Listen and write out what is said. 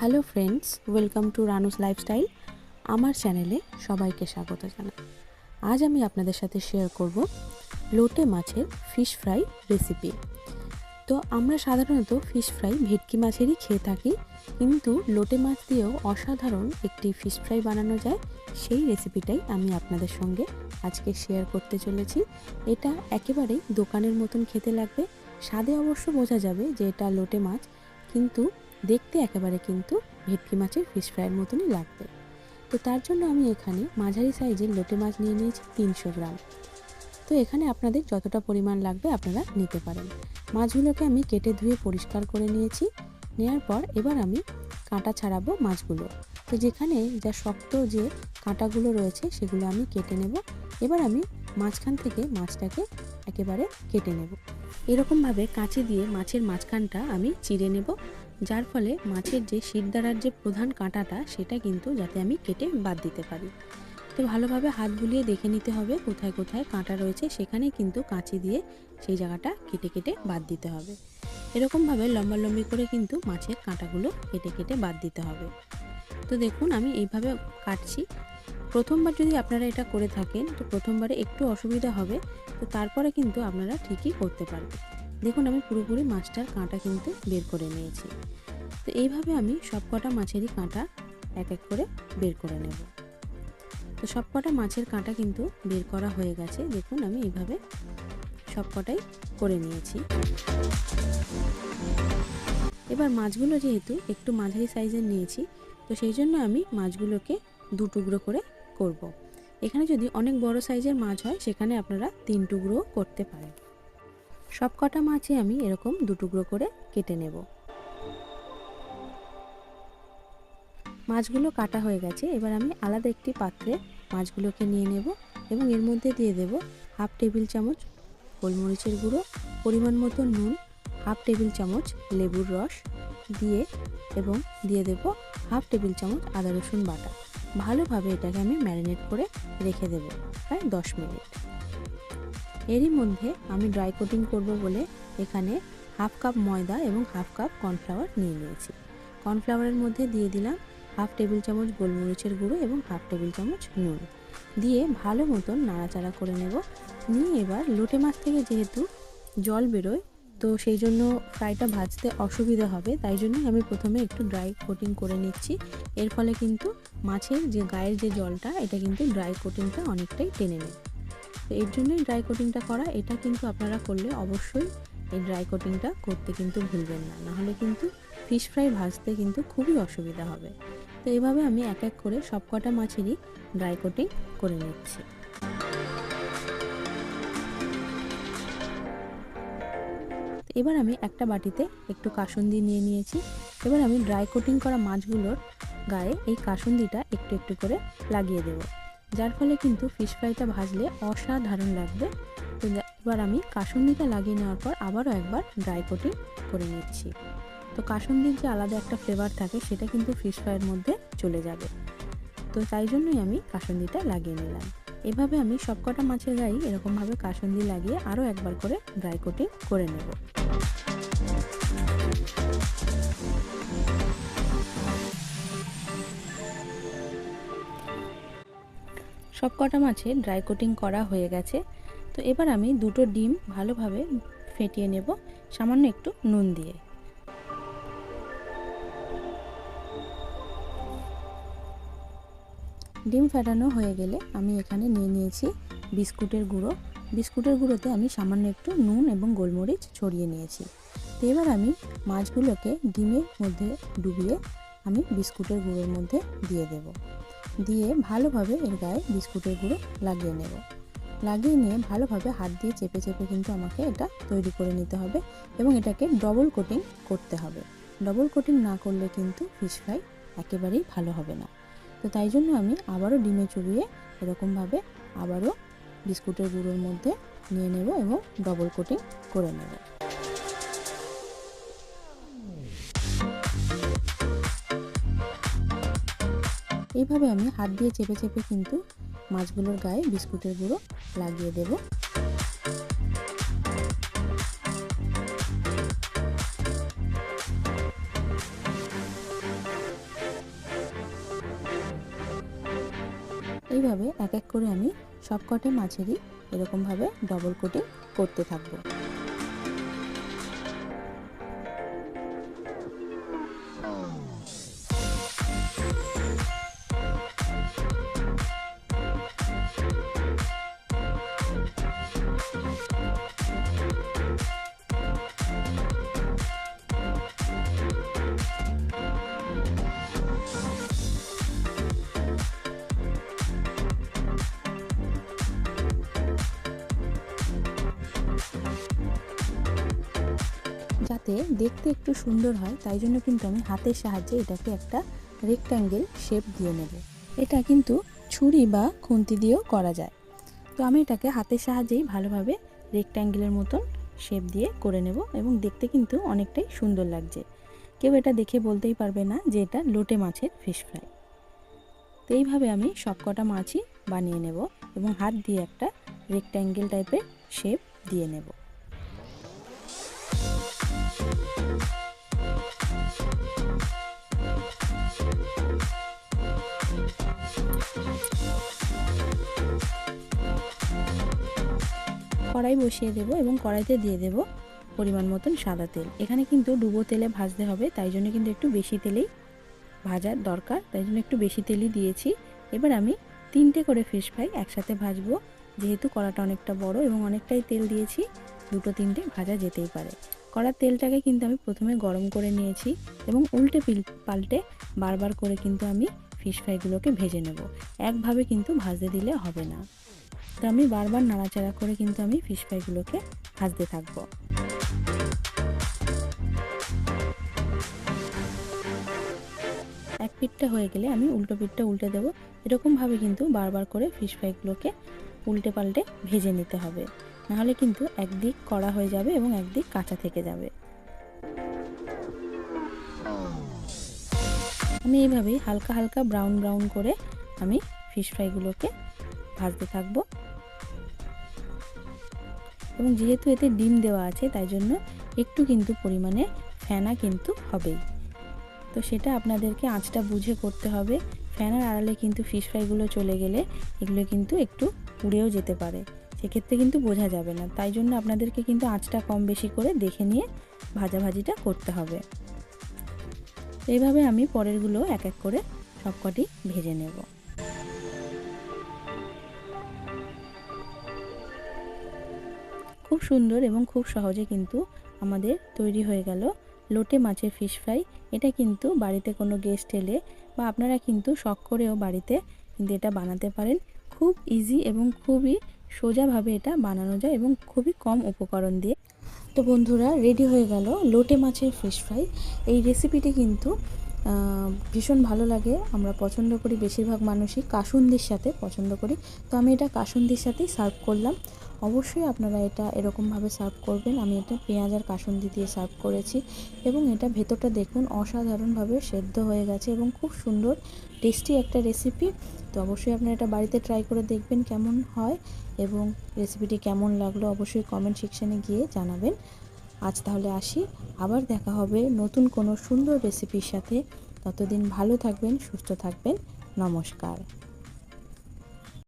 Hello friends welcome to Ranu's lifestyle আমার চ্যানেলে সবাইকে স্বাগত জানাই। আজ আমি আপনাদের সাথে শেয়ার করব লোটে মাছের ফিশ ফ্রাই রেসিপি তো আমরা সাধারণত ফিশ ফ্রাই ভেটকি মাছেরই খেয়ে থাকি, কিন্তু লোটে মাছ দিয়েও অসাধারণ একটি ফিশ ফ্রাই বানানো যায়, সেই রেসিপিটাই আমি আপনাদের সঙ্গে আজকে শেয়ার করতে চলেছি। এটা একেবারেই দোকানের মতন খেতে লাগবে, স্বাদে অবশ্য বোঝা যাবে যে এটা লোটে মাছ, কিন্তু দেখতে একেবারে কিন্তু ভেটকি মাছের ফিশ ফ্রাইয়ের মতনই লাগবে তো তার জন্য আমি এখানে মাঝারি সাইজের লোটে মাছ নিয়ে নিয়েছি তিনশো গ্রাম। তো এখানে আপনাদের যতটা পরিমাণ লাগবে আপনারা নিতে পারেন। মাছগুলোকে আমি কেটে ধুয়ে পরিষ্কার করে নিয়েছি। নেওয়ার পর এবার আমি কাঁটা ছাড়াবো মাছগুলো। তো যেখানে যা শক্ত যে কাঁটাগুলো রয়েছে সেগুলো আমি কেটে নেব। এবার আমি মাঝখান থেকে মাছটাকে একেবারে কেটে নেব। এরকমভাবে কাঁচি দিয়ে মাছের মাঝখানটা আমি চিড়ে নেব। যার ফলে মাছের যে শিরদাঁড়ার যে প্রধান কাঁটাটা, সেটা কিন্তু যাতে আমি কেটে বাদ দিতে পারি। তো ভালোভাবে হাত বুলিয়ে দেখে নিতে হবে কোথায় কোথায় কাঁটা রয়েছে, সেখানে কিন্তু কাঁচি দিয়ে সেই জায়গাটা কেটে কেটে বাদ দিতে হবে। এরকমভাবে লম্বা লম্বি করে কিন্তু মাছের কাঁটাগুলো কেটে কেটে বাদ দিতে হবে। তো দেখুন, আমি এইভাবে কাটছি। প্রথমবার যদি আপনারা এটা করে থাকেন, তো প্রথমবারে একটু অসুবিধা হবে, তো তারপরে কিন্তু আপনারা ঠিকই করতে পারবেন। দেখুন, আমি পুরোপুরি মাছটার কাঁটা কিন্তু বের করে নিয়েছি। তো এইভাবে আমি সবকটা মাছেরই কাঁটা এক এক করে বের করে নেব। তো সবকটা মাছের কাঁটা কিন্তু বের করা হয়ে গেছে। দেখুন, আমি এইভাবে সবকটাই করে নিয়েছি। এবার মাছগুলো যেহেতু একটু মাঝারি সাইজের নিয়েছি, তো সেই জন্য আমি মাছগুলোকে দু টুকরো করে করব। এখানে যদি অনেক বড় সাইজের মাছ হয়, সেখানে আপনারা তিন টুকরো করতে পারেন। সব কটা মাছই আমি এরকম দু টুকরো করে কেটে নেব। মাছগুলো কাটা হয়ে গেছে। এবার আমি আলাদা একটি পাত্রে মাছগুলোকে নিয়ে নেব এবং এর মধ্যে দিয়ে দেব হাফ টেবিল চামচ গোলমরিচের গুঁড়ো, পরিমাণ মতো নুন, হাফ টেবিল চামচ লেবুর রস দিয়ে এবং দিয়ে দেব হাফ টেবিল চামচ আদা রসুন বাটা। ভালোভাবে এটাকে আমি ম্যারিনেট করে রেখে দেব প্রায় দশ মিনিট। এরই মধ্যে আমি ড্রাই কোটিং করব বলে এখানে হাফ কাপ ময়দা এবং হাফ কাপ কর্নফ্লাওয়ার নিয়ে নিয়েছি। কর্নফ্লাওয়ারের মধ্যে দিয়ে দিলাম হাফ টেবিল চামচ গোলমরিচের গুঁড়ো এবং হাফ টেবিল চামচ নুন। দিয়ে ভালো মতন নাড়াচাড়া করে নেব। নিয়ে এবার লোটে মাছ থেকে যেহেতু জল বেরোয়, তো সেই জন্য ফ্রাইটা ভাজতে অসুবিধা হবে, তাই জন্যই আমি প্রথমে একটু ড্রাই কোটিং করে নিচ্ছি। এর ফলে কিন্তু মাছের যে গায়ের যে জলটা, এটা কিন্তু ড্রাই কোটিংটা অনেকটাই টেনে নেয়। তো এর জন্যই ড্রাই কোটিংটা করা। এটা কিন্তু আপনারা করলে অবশ্যই এই ড্রাই কোটিংটা করতে কিন্তু ভুলবেন না। নাহলে কিন্তু ফিশ ফ্রাই ভাজতে কিন্তু খুবই অসুবিধা হবে। তো এইভাবে আমি এক এক করে সব কটা মাছেরই ড্রাই কোটিং করে নিচ্ছি। এবার আমি একটা বাটিতে একটু কাসুন্দি নিয়ে নিয়েছি। এবার আমি ড্রাই কোটিং করা মাছগুলোর গায়ে এই কাসুন্দিটা একটু একটু করে লাগিয়ে দেবো। যার ফলে কিন্তু ফিশ ফ্রাইটা ভাজলে অসাধারণ লাগবে। তো এবার আমি কাসুন্দিটা লাগিয়ে নেওয়ার পর আবারও একবার ড্রাই কোটিং করে নিচ্ছি। তো কাসুন্দির যে আলাদা একটা ফ্লেভার থাকে, সেটা কিন্তু ফিশ ফ্রাইয়ের মধ্যে চলে যাবে। তো তাই জন্যই আমি কাসুন্দিটা লাগিয়ে নিলাম। এভাবে আমি সবকটা মাছের গায়ে এরকমভাবে কাসুন্দি লাগিয়ে আরও একবার করে ড্রাই কোটিং করে নেব। সব কটা মাছে ড্রাই কোটিং করা হয়ে গেছে। তো এবার আমি দুটো ডিম ভালোভাবে ফেটিয়ে নেব, সামান্য একটু নুন দিয়ে। ডিম ফেটানো হয়ে গেলে আমি এখানে নিয়ে নিয়েছি বিস্কুটের গুঁড়ো। বিস্কুটের গুঁড়োতে আমি সামান্য একটু নুন এবং গোলমরিচ ছড়িয়ে নিয়েছি। তো এবার আমি মাছগুলোকে ডিমের মধ্যে ডুবিয়ে আমি বিস্কুটের গুঁড়োর মধ্যে দিয়ে দেব। দিয়ে ভালোভাবে এর গায়ে বিস্কুটের গুঁড়ো লাগিয়ে নেব। লাগিয়ে নিয়ে ভালোভাবে হাত দিয়ে চেপে চেপে কিন্তু আমাকে এটা তৈরি করে নিতে হবে এবং এটাকে ডবল কোটিং করতে হবে। ডবল কোটিং না করলে কিন্তু ফিশ ফ্রাই একেবারেই ভালো হবে না। তো তাই জন্য আমি আবারও ডিমে চুবিয়ে এরকমভাবে আবারও বিস্কুটের গুঁড়োর মধ্যে নিয়ে নেব এবং ডবল কোটিং করে নেব। এইভাবে আমি হাত দিয়ে চেপে চেপে কিন্তু মাছগুলোর গায়ে বিস্কুটের গুঁড়ো লাগিয়ে দেব। এইভাবে এক এক করে আমি সবকটা মাছেরই এরকমভাবে ডবল কোটিং করতে থাকব। যাতে দেখতে একটু সুন্দর হয়, তাই জন্য কিন্তু আমি হাতের সাহায্যে এটাকে একটা রেক্ট্যাঙ্গেল শেপ দিয়ে নেব। এটা কিন্তু ছুরি বা খুন্তি দিয়েও করা যায়। তো আমি এটাকে হাতের সাহায্যেই ভালোভাবে রেক্ট্যাঙ্গেলের মতন শেপ দিয়ে করে নেব এবং দেখতে কিন্তু অনেকটাই সুন্দর লাগছে। কেউ এটা দেখে বলতেই পারবে না যে এটা লোটে মাছের ফিশ ফ্রাই তো এইভাবে আমি সবকটা মাছই বানিয়ে নেব এবং হাত দিয়ে একটা রেক্ট্যাঙ্গেল টাইপের শেপ দিয়ে নেব। কড়াই বসিয়ে দেব এবং কড়াইতে দিয়ে দেব পরিমাণ মতন সাদা তেল। এখানে কিন্তু ডুবো তেলে ভাজতে হবে, তাই জন্য কিন্তু একটু বেশি তেলেই ভাজার দরকার। তাই জন্য একটু বেশি তেলই দিয়েছি। এবার আমি তিনটে করে ফিশ ফ্রাই একসাথে ভাজবো। যেহেতু কড়াটা অনেকটা বড় এবং অনেকটাই তেল দিয়েছি, দুটো তিনটে ভাজা যেতেই পারে। কড়ার তেলটাকে কিন্তু আমি প্রথমে গরম করে নিয়েছি এবং উল্টে পিল পাল্টে বারবার করে কিন্তু আমি ফিশ ফ্রাইগুলোকে ভেজে নেব। একভাবে কিন্তু ভাজতে দিলে হবে না। তো আমি বারবার নাড়াচাড়া করে কিন্তু আমি ফিশ ফ্রাইগুলোকে ভাজতে থাকব। এক পিঠটা হয়ে গেলে আমি উল্টো পিঠটা উল্টে দেবো। এরকমভাবে কিন্তু বারবার করে ফিশ ফ্রাইগুলোকে উল্টে পাল্টে ভেজে নিতে হবে। নাহলে কিন্তু একদিক কড়া হয়ে যাবে এবং একদিক কাঁচা থেকে যাবে। আমি এইভাবেই হালকা হালকা ব্রাউন ব্রাউন করে আমি ফিশ ফ্রাইগুলোকে ভাজতে থাকব। এবং যেহেতু এতে ডিম দেওয়া আছে, তাই জন্য একটু কিন্তু পরিমাণে ফেনা কিন্তু হবেই। তো সেটা আপনাদেরকে আঁচটা বুঝে করতে হবে। ফ্যানের আড়ালে কিন্তু ফিশ ফ্রাইগুলো চলে গেলে এগুলো কিন্তু একটু পুড়েও যেতে পারে। সেক্ষেত্রে কিন্তু বোঝা যাবে না। তাই জন্য আপনাদেরকে কিন্তু আঁচটা কম বেশি করে দেখে নিয়ে ভাজাভাজিটা করতে হবে। এইভাবে আমি পরেরগুলো এক এক করে সবকটি ভেজে নেব। খুব সুন্দর এবং খুব সহজে কিন্তু আমাদের তৈরি হয়ে গেল লোটে মাছের ফিশ ফ্রাই এটা কিন্তু বাড়িতে কোনো গেস্ট এলে বা আপনারা কিন্তু শখ করেও বাড়িতে কিন্তু এটা বানাতে পারেন। খুব ইজি এবং খুবই সোজাভাবে এটা বানানো যায় এবং খুবই কম উপকরণ দিয়ে। তো বন্ধুরা রেডি হয়ে গেল লোটে মাছের ফিশ ফ্রাই এই রেসিপিটি কিন্তু ভীষণ ভালো লাগে। আমরা পছন্দ করি বেশিরভাগ মানুষই কাসুন্দির সাথে পছন্দ করি। তো আমি এটা কাসুন্দির সাথেই সার্ভ করলাম। অবশ্যই আপনারা এটা এরকমভাবে সার্ভ করবেন। আমি এটা পেঁয়াজ আর কাসুন্দি দিয়ে সার্ভ করেছি এবং এটা ভেতরটা দেখুন অসাধারণভাবে সেদ্ধ হয়ে গেছে এবং খুব সুন্দর, টেস্টি একটা রেসিপি তো অবশ্যই আপনারা এটা বাড়িতে ট্রাই করে দেখবেন কেমন হয় এবং রেসিপিটি কেমন লাগল অবশ্যই কমেন্ট সেকশানে গিয়ে জানাবেন। আজ তাহলে আসি। আবার দেখা হবে নতুন কোনো সুন্দর রেসিপির সাথে। ততদিন ভালো থাকবেন, সুস্থ থাকবেন। নমস্কার।